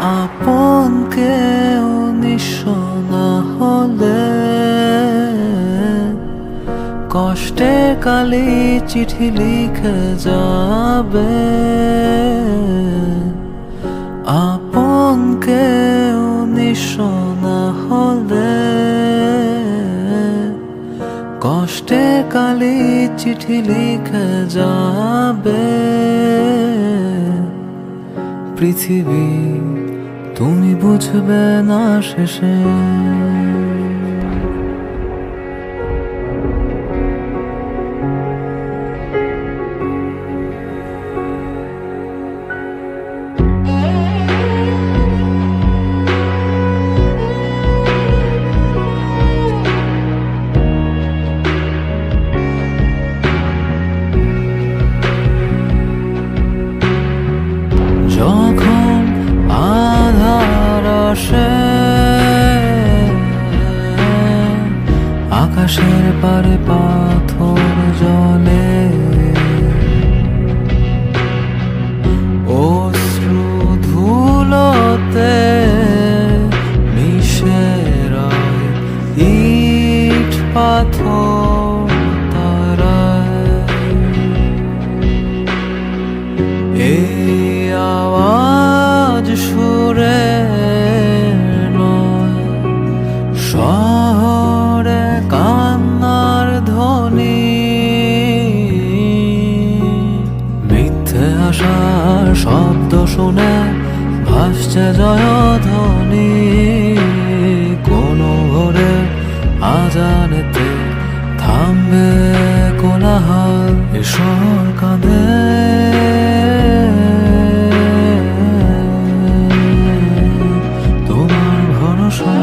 আপন কেউ নিঃস্ব না হলে কষ্টে কালি চিঠি লিখে যাবে। আপন কেউ নিঃস্ব না হলে কষ্টে কালি চিঠি লিখে যাবে। পৃথিবী তুমি বুঝবে না শেষে। যখন আকাশের পারে পাথর জলে অশ্রু ধুলোতে মিশে ইট পাথর এই আওয়াজ সুরে নয় শহরে তার শব্দ শুনে ভাসছে জয়ধ্বনি। কোনো ঘরে আজানেতে থামবে কোলাহল ঈশ্বর কাঁধে তোমার ভরসা